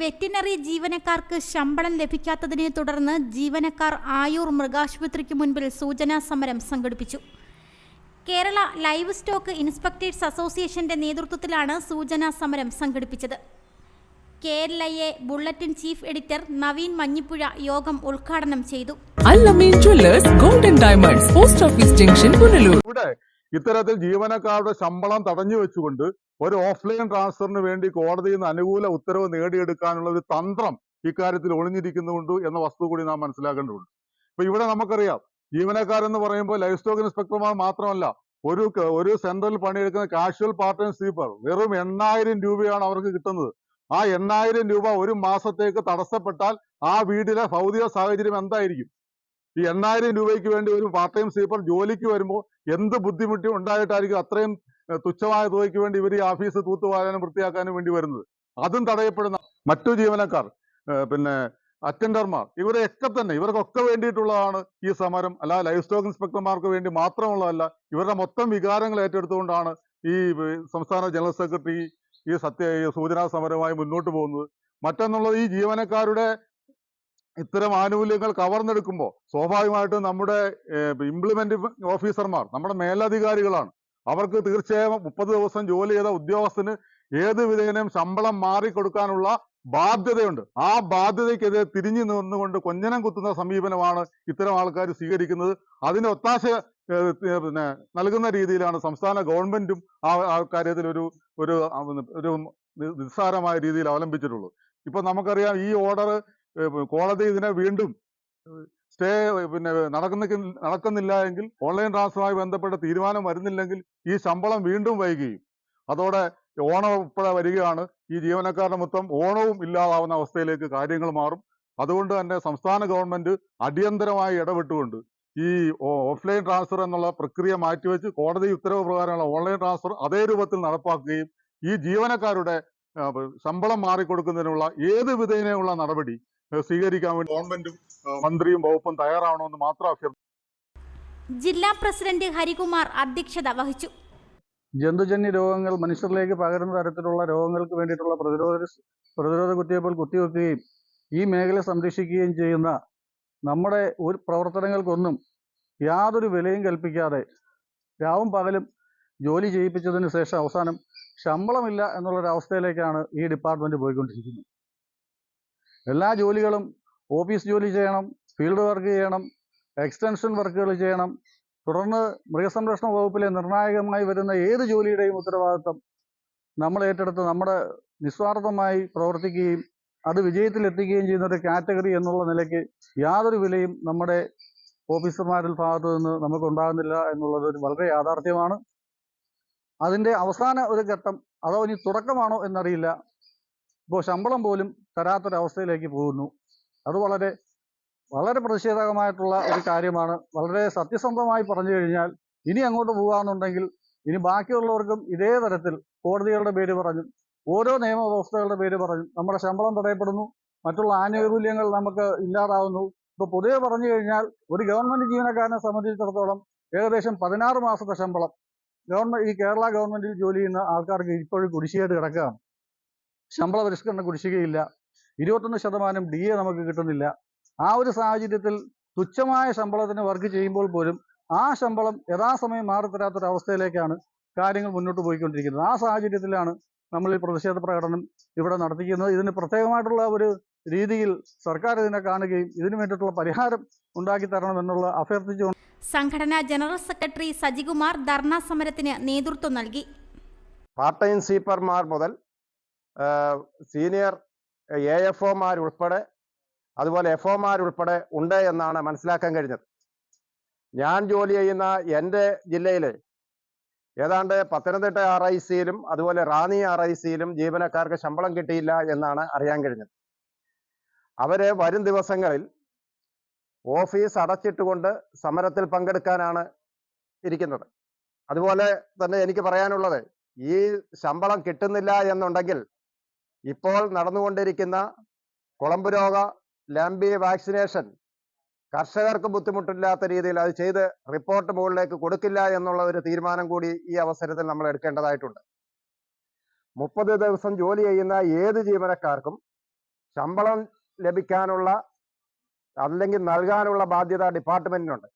Veterinary ജീവനക്കാർക്ക് ശമ്പളം ലഭിക്കാത്തതിനെ തുടർന്ന് ജീവനക്കാർ ആയൂർ മൃഗാശുപത്രിക്ക് മുൻപിൽ സൂചനാ സമരം സംഘടിപ്പിച്ചു. കേരള ലൈവ് സ്റ്റോക്ക് ഇൻസ്പെക്ടേഴ്സ് അസോസിയേഷന്റെ നേതൃത്വത്തിലാണ് സൂചനാ സമരം സംഘടിപ്പിച്ചത്. K L I A bulletin chief editor Naveen Manjippuzha യോഗം ഉദ്ഘാടനം ചെയ്തു. Golden diamonds post office junction Punalur. ഇത്തരത്തിൽ ജീവനക്കാരുടെ ശമ്പളം തടഞ്ഞു വെച്ചുകൊണ്ട് ഒരു ഓഫ്ലൈൻ ട്രാൻസ്ഫറിന് വേണ്ടി കോടതിയിൽ നിന്ന് അനുകൂല ഉത്തരവ് നേടിയെടുക്കാനുള്ള ഒരു തന്ത്രം ഇക്കാര്യത്തിൽ ഒളിഞ്ഞിരിക്കുന്നുണ്ട് എന്ന വസ്തു കൂടി നാം മനസ്സിലാക്കേണ്ടതുണ്ട്. ഇപ്പൊ ഇവിടെ നമുക്കറിയാം ജീവനക്കാരെന്ന് പറയുമ്പോൾ ലൈഫ് സ്റ്റോക്ക് ഇൻസ്പെക്ടർമാർ മാത്രമല്ല ഒരു ഒരു സെൻട്രൽ പണിയെടുക്കുന്ന കാഷ്വൽ പാർട്ട് ടൈം സ്വീപ്പർ വെറും എണ്ണായിരം രൂപയാണ് അവർക്ക് കിട്ടുന്നത്. ആ എണ്ണായിരം രൂപ ഒരു മാസത്തേക്ക് തടസ്സപ്പെട്ടാൽ ആ വീടിലെ ഭൗതിക സാഹചര്യം എന്തായിരിക്കും? ഈ എണ്ണായിരം രൂപയ്ക്ക് വേണ്ടി ഒരു പാർട്ട് ടൈം സ്ലീപ്പർ ജോലിക്ക് വരുമ്പോൾ എന്ത് ബുദ്ധിമുട്ടി ഉണ്ടായിട്ടായിരിക്കും അത്രയും തുച്ഛമായ തുകയ്ക്ക് വേണ്ടി ഇവർ ഈ ഓഫീസ് തൂത്തുവാരാനും വൃത്തിയാക്കാനും വേണ്ടി വരുന്നത്. അതും തടയപ്പെടുന്ന മറ്റു ജീവനക്കാർ പിന്നെ അറ്റൻഡർമാർ ഇവരെയൊക്കെ തന്നെ ഇവർക്കൊക്കെ വേണ്ടിയിട്ടുള്ളതാണ് ഈ സമരം. അല്ല ലൈഫ് സ്റ്റോക്ക് ഇൻസ്പെക്ടർമാർക്ക് വേണ്ടി മാത്രമുള്ളതല്ല ഇവരുടെ മൊത്തം വികാരങ്ങൾ ഏറ്റെടുത്തുകൊണ്ടാണ് ഈ സംസ്ഥാന ജനറൽ സെക്രട്ടറി ഈ സത്യ സൂചനാ സമരവുമായി മുന്നോട്ട് പോകുന്നത്. മറ്റൊന്നുള്ളത് ഈ ജീവനക്കാരുടെ ഇത്തരം ആനുകൂല്യങ്ങൾ കവർന്നെടുക്കുമ്പോൾ സ്വാഭാവികമായിട്ടും നമ്മുടെ ഇംപ്ലിമെന്റ് ഓഫീസർമാർ നമ്മുടെ മേലധികാരികളാണ്. അവർക്ക് തീർച്ചയായും മുപ്പത് ദിവസം ജോലി ചെയ്ത ഉദ്യോഗസ്ഥന് ഏത് വിധേനയും ശമ്പളം മാറിക്കൊടുക്കാനുള്ള ബാധ്യതയുണ്ട്. ആ ബാധ്യതയ്ക്കെതിരെ തിരിഞ്ഞു നിന്നുകൊണ്ട് കൊഞ്ഞനം കുത്തുന്ന സമീപനമാണ് ഇത്തരം ആൾക്കാർ സ്വീകരിക്കുന്നത്. അതിന് ഒത്താശ പിന്നെ നൽകുന്ന രീതിയിലാണ് സംസ്ഥാന ഗവൺമെന്റും ആ ആ കാര്യത്തിൽ ഒരു ഒരു ഒരു നിസ്സാരമായ രീതിയിൽ അവലംബിച്ചിട്ടുള്ളത്. ഇപ്പൊ നമുക്കറിയാം ഈ ഓർഡർ കോടതി ഇതിനെ വീണ്ടും സ്റ്റേ പിന്നെ നടക്കുന്ന നടക്കുന്നില്ല എങ്കിൽ ഓൺലൈൻ ട്രാൻസ്ഫറുമായി ബന്ധപ്പെട്ട തീരുമാനം വരുന്നില്ലെങ്കിൽ ഈ ശമ്പളം വീണ്ടും വൈകുകയും അതോടെ ഓണം ഉൾപ്പെടെ വരികയാണ്. ഈ ജീവനക്കാരുടെ മൊത്തം ഓണവും ഇല്ലാതാവുന്ന അവസ്ഥയിലേക്ക് കാര്യങ്ങൾ മാറും. അതുകൊണ്ട് തന്നെ സംസ്ഥാന ഗവൺമെന്റ് അടിയന്തരമായി ഇടപെട്ടുകൊണ്ട് ഈ ഓഫ്ലൈൻ ട്രാൻസ്ഫർ എന്നുള്ള പ്രക്രിയ മാറ്റിവെച്ച് കോടതി ഉത്തരവ് പ്രകാരമുള്ള ഓൺലൈൻ ട്രാൻസ്ഫർ അതേ രൂപത്തിൽ നടപ്പാക്കുകയും ഈ ജീവനക്കാരുടെ ശമ്പളം മാറിക്കൊടുക്കുന്നതിനുള്ള ഏത് വിധേനയുള്ള നടപടി സ്വീകരിക്കാൻ വേണ്ടി ഗവൺമെന്റും മന്ത്രിയും വകുപ്പും തയ്യാറാവണമെന്ന് മാത്രം അഭ്യർത്ഥിച്ചു ജില്ലാ പ്രസിഡന്റ് ഹരികുമാർ അധ്യക്ഷത വഹിച്ചു. ജന്തുജന്യ രോഗങ്ങൾ മനുഷ്യരിലേക്ക് പകരുന്ന തരത്തിലുള്ള രോഗങ്ങൾക്ക് വേണ്ടിയിട്ടുള്ള പ്രതിരോധ പ്രതിരോധ കുത്തിവയ്പ്പുകൾ കുത്തിവെക്കുകയും ഈ മേഖല സംരക്ഷിക്കുകയും ചെയ്യുന്ന നമ്മുടെ ഒരു പ്രവർത്തനങ്ങൾക്കൊന്നും യാതൊരു വിലയും കൽപ്പിക്കാതെ രാവും പകലും ജോലി ചെയ്യിപ്പിച്ചതിന് ശേഷം അവസാനം ശമ്പളമില്ല എന്നുള്ളൊരവസ്ഥയിലേക്കാണ് ഈ ഡിപ്പാർട്ട്മെന്റ് പോയിക്കൊണ്ടിരിക്കുന്നത്. എല്ലാ ജോലികളും ഓഫീസ് ജോലി ചെയ്യണം ഫീൽഡ് വർക്ക് ചെയ്യണം എക്സ്റ്റൻഷൻ വർക്കുകൾ ചെയ്യണം. തുടർന്ന് മൃഗസംരക്ഷണ വകുപ്പിലെ നിർണായകമായി വരുന്ന ഏത് ജോലിയുടെയും ഉത്തരവാദിത്വം നമ്മൾ ഏറ്റെടുത്ത് നമ്മുടെ നിസ്വാർത്ഥമായി പ്രവർത്തിക്കുകയും അത് വിജയത്തിലെത്തിക്കുകയും ചെയ്യുന്ന ഒരു കാറ്റഗറി എന്നുള്ള നിലയ്ക്ക് യാതൊരു വിലയും നമ്മുടെ ഓഫീസർമാരിൽ ഭാഗത്തു നിന്ന് നമുക്ക് ഉണ്ടാകുന്നില്ല എന്നുള്ളത് ഒരു വളരെ യാഥാർത്ഥ്യമാണ്. അതിന്റെ അവസാന ഒരു ഘട്ടം അതോ ഇനി തുടക്കമാണോ എന്നറിയില്ല. ഇപ്പോൾ ശമ്പളം പോലും തരാത്തൊരവസ്ഥയിലേക്ക് പോകുന്നു. അത് വളരെ വളരെ പ്രതിഷേധകമായിട്ടുള്ള ഒരു കാര്യമാണ്. വളരെ സത്യസന്ധമായി പറഞ്ഞു കഴിഞ്ഞാൽ ഇനി അങ്ങോട്ട് പോകാമെന്നുണ്ടെങ്കിൽ ഇനി ബാക്കിയുള്ളവർക്കും ഇതേ തരത്തിൽ കോടതികളുടെ പേര് പറഞ്ഞും ഓരോ നിയമവ്യവസ്ഥകളുടെ പേര് പറഞ്ഞും നമ്മുടെ ശമ്പളം തടയപ്പെടുന്നു. മറ്റുള്ള ആനുകൂല്യങ്ങൾ നമുക്ക് ഇല്ലാതാവുന്നു. ഇപ്പൊ പൊതുവെ പറഞ്ഞു കഴിഞ്ഞാൽ ഒരു ഗവൺമെന്റ് ജീവനക്കാരനെ സംബന്ധിച്ചിടത്തോളം ഏകദേശം പതിനാറ് മാസത്തെ ശമ്പളം. ഗവൺമെന്റ് ഈ കേരള ഗവൺമെന്റിൽ ജോലി ചെയ്യുന്ന ആൾക്കാർക്ക് ഇപ്പോഴും കുടിശ്ശിയായിട്ട് കിടക്കുകയാണ്. ശമ്പള പരിഷ്കരണ കുടിശ്ശികയില്ല. ഇരുപത്തൊന്ന് ശതമാനം ഡി എ നമുക്ക് കിട്ടുന്നില്ല. ആ ഒരു സാഹചര്യത്തിൽ തുച്ഛമായ ശമ്പളത്തിന് വർക്ക് ചെയ്യുമ്പോൾ പോലും ആ ശമ്പളം യഥാസമയം മാറിത്തരാത്തൊരവസ്ഥയിലേക്കാണ് കാര്യങ്ങൾ മുന്നോട്ട് പോയിക്കൊണ്ടിരിക്കുന്നത്. ആ സാഹചര്യത്തിലാണ് നമ്മൾ ഈ പ്രതിഷേധ പ്രകടനം ഇവിടെ നടത്തിക്കുന്നത്. ഇതിന് പ്രത്യേകമായിട്ടുള്ള ഒരു രീതിയിൽ സർക്കാർ ഇതിനെ കാണുകയും ഇതിനു വേണ്ടിയിട്ടുള്ള പരിഹാരം ഉണ്ടാക്കി തരണമെന്നുള്ള അഭ്യർത്ഥിച്ചുകൊണ്ട് സംഘടനാ ജനറൽ സെക്രട്ടറി സജികുമാർ ധർണാ സമരത്തിന് നേതൃത്വം നൽകി. പാർട്ട് ടൈം സ്വീപ്പർമാർ മുതൽ സീനിയർ എ എഫ് ഒമാരുൾപ്പെടെ അതുപോലെ എഫ് ഒമാരുൾപ്പെടെ ഉണ്ട് എന്നാണ് മനസ്സിലാക്കാൻ കഴിഞ്ഞത്. ഞാൻ ജോലി ചെയ്യുന്ന എന്റെ ജില്ലയിലെ ഏതാണ്ട് പത്തനംതിട്ട ആർ ഐ സിയിലും അതുപോലെ റാന്നി ആർ ഐ സിയിലും ജീവനക്കാർക്ക് ശമ്പളം കിട്ടിയില്ല എന്നാണ് അറിയാൻ കഴിഞ്ഞത്. അവരെ വരും ദിവസങ്ങളിൽ ഓഫീസ് അടച്ചിട്ടുകൊണ്ട് സമരത്തിൽ പങ്കെടുക്കാനാണ് ഇരിക്കുന്നത്. അതുപോലെ തന്നെ എനിക്ക് പറയാനുള്ളത് ഈ ശമ്പളം കിട്ടുന്നില്ല എന്നുണ്ടെങ്കിൽ ഇപ്പോൾ നടന്നുകൊണ്ടിരിക്കുന്ന കുളമ്പ് രോഗ ലംബി വാക്സിനേഷൻ കർഷകർക്ക് ബുദ്ധിമുട്ടില്ലാത്ത രീതിയിൽ അത് ചെയ്ത് റിപ്പോർട്ട് മുകളിലേക്ക് കൊടുക്കില്ല എന്നുള്ള ഒരു തീരുമാനം കൂടി ഈ അവസരത്തിൽ നമ്മൾ എടുക്കേണ്ടതായിട്ടുണ്ട്. മുപ്പത് ദിവസം ജോലി ചെയ്യുന്ന ഏത് ജീവനക്കാർക്കും ശമ്പളം ലഭിക്കാനുള്ള അല്ലെങ്കിൽ നൽകാനുള്ള ബാധ്യത ഡിപ്പാർട്ട്മെന്റിനുണ്ട്.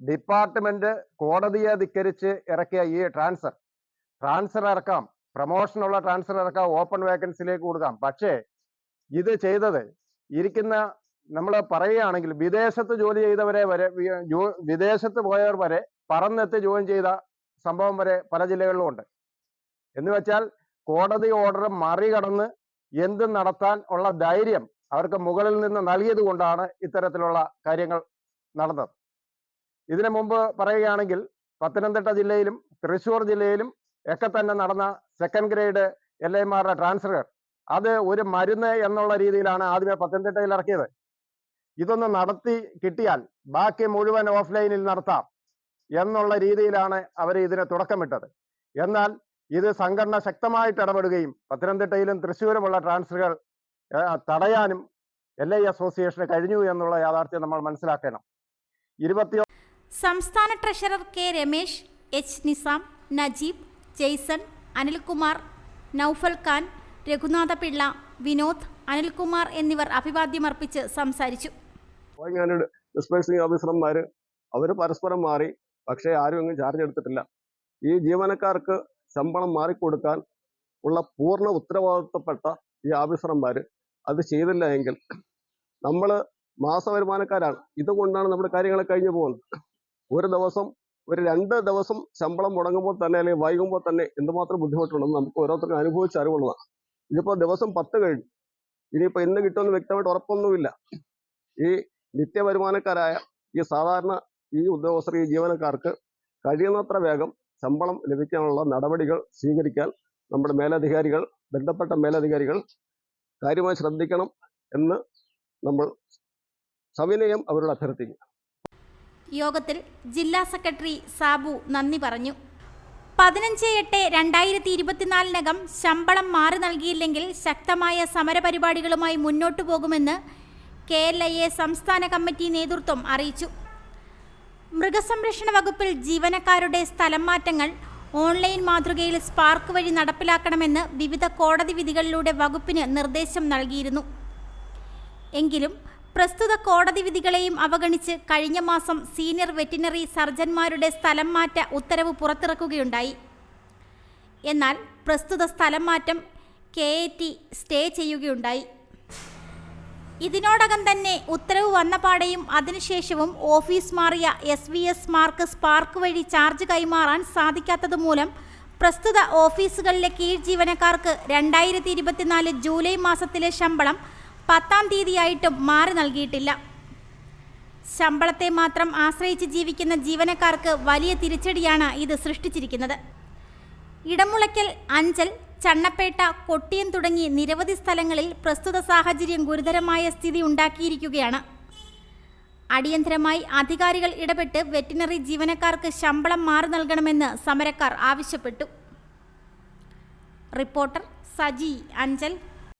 ഡിപ്പാർട്ട്മെന്റ് കോടതിയെ ധിക്കരിച്ച് ഇറക്കിയ ഈ ട്രാൻസ്ഫർ ട്രാൻസ്ഫർ ഇറക്കാം പ്രൊമോഷനുള്ള ട്രാൻസ്ഫർ ഇറക്കാം ഓപ്പൺ വേക്കൻസിയിലേക്ക് കൊടുക്കാം. പക്ഷേ ഇത് ചെയ്തത് ഇരിക്കുന്ന നമ്മൾ പറയുകയാണെങ്കിൽ വിദേശത്ത് ജോലി ചെയ്തവരെ വരെ വിദേശത്ത് പോയവർ വരെ പറന്നെത്തി ജോയിൻ ചെയ്ത സംഭവം വരെ പല ജില്ലകളിലും ഉണ്ട്. എന്ന് വെച്ചാൽ കോടതി ഓർഡർ മറികടന്ന് എന്തും നടത്താൻ ഉള്ള ധൈര്യം അവർക്ക് മുകളിൽ നിന്ന് നൽകിയത് കൊണ്ടാണ് ഇത്തരത്തിലുള്ള കാര്യങ്ങൾ നടന്നത്. ഇതിനു മുമ്പ് പറയുകയാണെങ്കിൽ പത്തനംതിട്ട ജില്ലയിലും തൃശ്ശൂർ ജില്ലയിലും ഒക്കെ തന്നെ നടന്ന സെക്കൻഡ് ഗ്രേഡ് എൽ എമാരുടെ ട്രാൻസ്ഫർ അത് ഒരു മരുന്ന് എന്നുള്ള രീതിയിലാണ് ആദ്യമേ പത്തനംതിട്ടയിൽ ഇറക്കിയത്. ഇതൊന്ന് നടത്തി കിട്ടിയാൽ ബാക്കി മുഴുവൻ ഓഫ്ലൈനിൽ നടത്താം എന്നുള്ള രീതിയിലാണ് അവർ ഇതിന് തുടക്കമിട്ടത്. എന്നാൽ ഇത് സംഘടന ശക്തമായിട്ട് ഇടപെടുകയും പത്തനംതിട്ടയിലും തൃശ്ശൂരുമുള്ള ട്രാൻസ്ഫറുകൾ തടയാനും എൽ ഐ അസോസിയേഷന് കഴിഞ്ഞു എന്നുള്ള യാഥാർത്ഥ്യം നമ്മൾ മനസ്സിലാക്കണം. ഇരുപത്തി സംസ്ഥാന treasurer K Ramesh H Nizam Najeeb Jaison Anilkumar Noufal Khan Raghunatha Pillai Vinod Anilkumar എന്നിവർ അഭിവാദ്യമർപ്പിച്ച് സംസാരിച്ചു. ഓഫീസർമാര് ഓഫീസർമാർ അവർ പരസ്പരം മാറി പക്ഷേ ആരും അങ്ങ് ചാർജ് എടുത്തിട്ടില്ല. ഈ ജീവനക്കാർക്ക് ശമ്പളം മാറിക്കൊടുക്കാൻ ഉള്ള പൂർണ ഉത്തരവാദിത്തപ്പെട്ട ഈ ഓഫീസർമാർ അത് ചെയ്തില്ല എങ്കിൽ നമ്മൾ മാസവരുമാനക്കാരാണ്. ഇതുകൊണ്ടാണ് നമ്മുടെ കാര്യങ്ങൾ കഴിഞ്ഞു പോകുന്നത്. ഒരു ദിവസം ഒരു രണ്ട് ദിവസം ശമ്പളം മുടങ്ങുമ്പോൾ തന്നെ അല്ലെങ്കിൽ വൈകുമ്പോൾ തന്നെ എന്തുമാത്രം ബുദ്ധിമുട്ടുണ്ടെന്ന് നമുക്ക് ഓരോരുത്തർക്കും അനുഭവിച്ച് അറിവുള്ളതാണ്. ഇതിപ്പോൾ ദിവസം പത്ത് കഴിഞ്ഞു. ഇനിയിപ്പോൾ ഇന്ന് കിട്ടുമെന്ന് വ്യക്തമായിട്ട് ഉറപ്പൊന്നുമില്ല. ഈ നിത്യവരുമാനക്കാരായ ഈ സാധാരണ ഈ ഉദ്യോഗസ്ഥർ ഈ ജീവനക്കാർക്ക് കഴിയുന്നത്ര വേഗം ശമ്പളം ലഭിക്കാനുള്ള നടപടികൾ സ്വീകരിക്കാൻ നമ്മുടെ മേലധികാരികൾ ബന്ധപ്പെട്ട മേലധികാരികൾ കാര്യമായി ശ്രദ്ധിക്കണം എന്ന് നമ്മൾ സവിനയം അവരോട് അഭ്യർത്ഥിക്കും യോഗത്തിൽ ജില്ലാ സെക്രട്ടറി സാബു നന്ദി പറഞ്ഞു. പതിനഞ്ച് എട്ട് രണ്ടായിരത്തി ഇരുപത്തിനാലിനകം ശമ്പളം മാറി നൽകിയില്ലെങ്കിൽ ശക്തമായ സമരപരിപാടികളുമായി മുന്നോട്ടു പോകുമെന്ന് കെ എൽ ഐ എ സംസ്ഥാന കമ്മിറ്റി നേതൃത്വം അറിയിച്ചു. മൃഗസംരക്ഷണ വകുപ്പിൽ ജീവനക്കാരുടെ സ്ഥലം മാറ്റങ്ങൾ ഓൺലൈൻ മാതൃകയിൽ സ്പാർക്ക് വഴി നടപ്പിലാക്കണമെന്ന് വിവിധ കോടതി വിധികളിലൂടെ വകുപ്പിന് നിർദ്ദേശം നൽകിയിരുന്നു. എങ്കിലും പ്രസ്തുത കോടതി വിധികളെയും അവഗണിച്ച് കഴിഞ്ഞ മാസം സീനിയർ വെറ്റിനറി സർജന്മാരുടെ സ്ഥലം മാറ്റ ഉത്തരവ് പുറത്തിറക്കുകയുണ്ടായി. എന്നാൽ പ്രസ്തുത സ്ഥലം മാറ്റം കെ എ ടി സ്റ്റേ ചെയ്യുകയുണ്ടായി. ഇതിനോടകം തന്നെ ഉത്തരവ് വന്ന വന്നപാടെയും അതിനുശേഷവും ഓഫീസ് മാറിയ S V S mark spark വഴി ചാർജ് കൈമാറാൻ സാധിക്കാത്തത് മൂലം പ്രസ്തുത ഓഫീസുകളിലെ കീഴ് ജീവനക്കാർക്ക് രണ്ടായിരത്തി ഇരുപത്തിനാല് ജൂലൈ മാസത്തിലെ ശമ്പളം പത്താം തീയതിയായിട്ടും മാറി നൽകിയിട്ടില്ല. ശമ്പളത്തെ മാത്രം ആശ്രയിച്ച് ജീവിക്കുന്ന ജീവനക്കാർക്ക് വലിയ തിരിച്ചടിയാണ് ഇത് സൃഷ്ടിച്ചിരിക്കുന്നത്. ഇടമുളയ്ക്കൽ അഞ്ചൽ ചണ്ണപ്പേട്ട കൊട്ടിയം തുടങ്ങി നിരവധി സ്ഥലങ്ങളിൽ പ്രസ്തുത സാഹചര്യം ഗുരുതരമായ സ്ഥിതി ഉണ്ടാക്കിയിരിക്കുകയാണ്. അടിയന്തരമായി അധികാരികൾ ഇടപെട്ട് വെറ്റിനറി ജീവനക്കാർക്ക് ശമ്പളം മാറി നൽകണമെന്ന് സമരക്കാർ ആവശ്യപ്പെട്ടു. റിപ്പോർട്ടർ സജി അഞ്ചൽ